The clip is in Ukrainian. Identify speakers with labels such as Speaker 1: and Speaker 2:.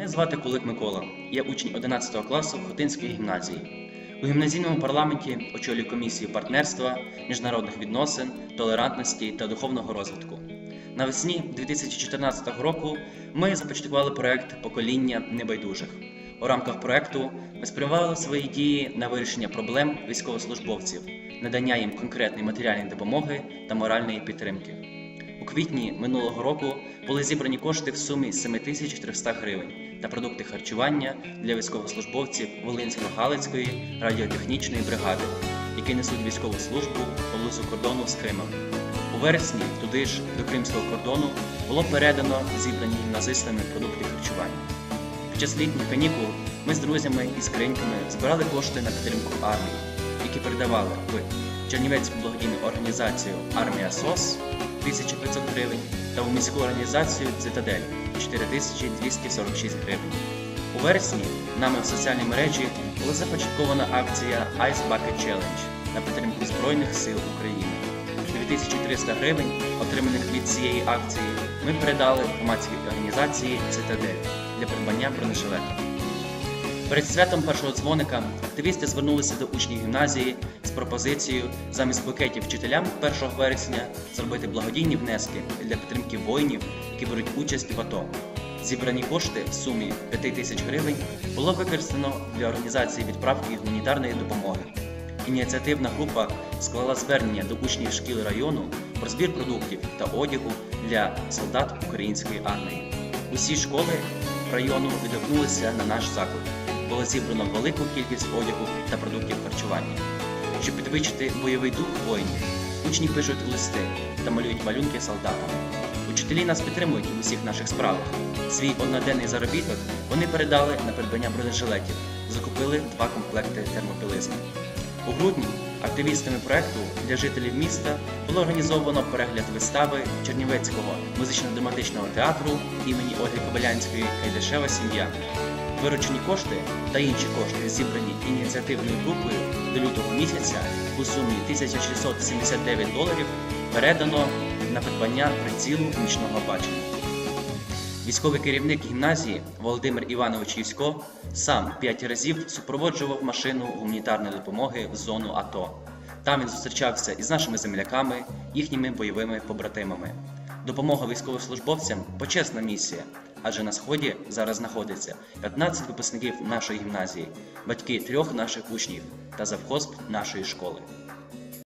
Speaker 1: Мене звати Кулик Микола. Я учень 11 класу Хотинської гімназії. У гімназійному парламенті очолюю комісію партнерства, міжнародних відносин, толерантності та духовного розвитку. Навесні 2014 року ми започаткували проект Покоління небайдужих. У рамках проекту ми спрямували свої дії на вирішення проблем військовослужбовців, надання їм конкретної матеріальної допомоги та моральної підтримки. У квітні минулого року були зібрані кошти в сумі 7300 гривень та продукти харчування для військовослужбовців Волинсько-Галицької радіотехнічної бригади, які несуть військову службу поблизу кордону з Кримом. У вересні туди ж до кримського кордону було передано зібрані гімназистами продукти харчування. Під час літніх канікул ми з друзями і скриньками збирали кошти на підтримку армії, які передавали в Чернівецьку благодійну організацію Армія СОС 1500 гривень та у міську організацію Цитадель 4246 гривень. У вересні нами в соціальній мережі була започаткована акція Ice Bucket Challenge на підтримку Збройних сил України. 2300 гривень, отриманих від цієї акції, ми передали громадській організації Цитадель для придбання бронежилета. Перед святом першого дзвоника активісти звернулися до учнів гімназії з пропозицією замість букетів вчителям 1 вересня зробити благодійні внески для підтримки воїнів, які беруть участь в АТО. Зібрані кошти в сумі 5 тисяч гривень було використано для організації відправки гуманітарної допомоги. Ініціативна група склала звернення до учнів шкіл району про збір продуктів та одягу для солдат української армії. Усі школи району відгукнулися на наш заклик. Було зібрано велику кількість одягу та продуктів харчування. Щоб підвищити бойовий дух воїнів, учні пишуть листи та малюють малюнки солдатам. Учителі нас підтримують у усіх наших справах. Свій одноденний заробіток вони передали на придбання бронежилетів, закупили два комплекти термобілизни. У грудні активістами проекту для жителів міста було організовано перегляд вистави Чернівецького музично-драматичного театру імені Ольги Кобилянської Кайдашева сім'я. Виручені кошти та інші кошти, зібрані ініціативною групою до лютого місяця у сумі 1679 доларів, передано на придбання прицілу нічного бачення. Військовий керівник гімназії Володимир Іванович Юсько сам п'ять разів супроводжував машину гуманітарної допомоги в зону АТО. Там він зустрічався із нашими земляками, їхніми бойовими побратимами. Допомога військовослужбовцям почесна місія, адже на сході зараз знаходиться 15 випускників нашої гімназії, батьки трьох наших учнів та завхоз нашої школи.